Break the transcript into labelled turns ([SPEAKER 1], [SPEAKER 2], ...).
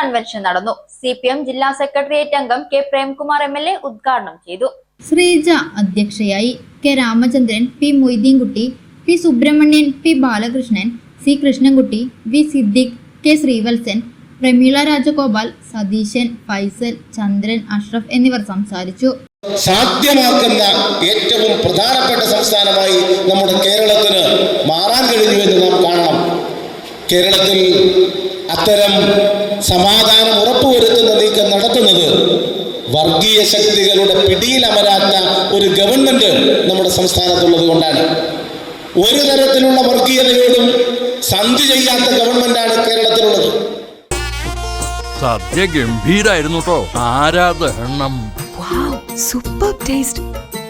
[SPEAKER 1] Convention നടന്നു. C P M ജില്ലാ secretariat അംഗം K Premkumar M L A ഉദ്ഘാടനം ചെയ്തു.
[SPEAKER 2] ശ്രീജ അധ്യക്ഷയായി K Ramachandran P Moideenkutty P Subrahmanian P Balakrishnan C Krishnankutty V Siddique K Sreevalsan Prameela Rajagopal Satheesan Faisal Chandran Ashraf എന്നിവർ സംസാരിച്ചു.
[SPEAKER 3] സാധ്യമാക്കുന്ന ഏറ്റവും പ്രധാനപ്പെട്ട സംസ്ഥാനമായി നമ്മുടെ കേരളത്തിന് മാറാൻ കഴിഞ്ഞു എന്ന് നാം കാണണം. കേരളത്തിൽ അത്തരം സമാധാനം ഉറപ്പുവരുത്തുന്ന നീക്കം നടത്തുന്നത് വർഗീയ ശക്തികളുടെ പിടിയിലമരാത്ത ഒരു ഗവൺമെന്റ് നമ്മുടെ സംസ്ഥാനത്തുള്ളത് കൊണ്ടാണ്. ഒരു തരത്തിലുള്ള വർഗീയതയോടും സന്ധി ചെയ്യാത്ത ഗവൺമെന്റാണ് കേരളത്തിലുള്ളത്.
[SPEAKER 4] സദ്യ ഗംഭീരായിരുന്നു കേട്ടോ ആരാധണം
[SPEAKER 5] സൂപ്പർ ടേസ്റ്റ്.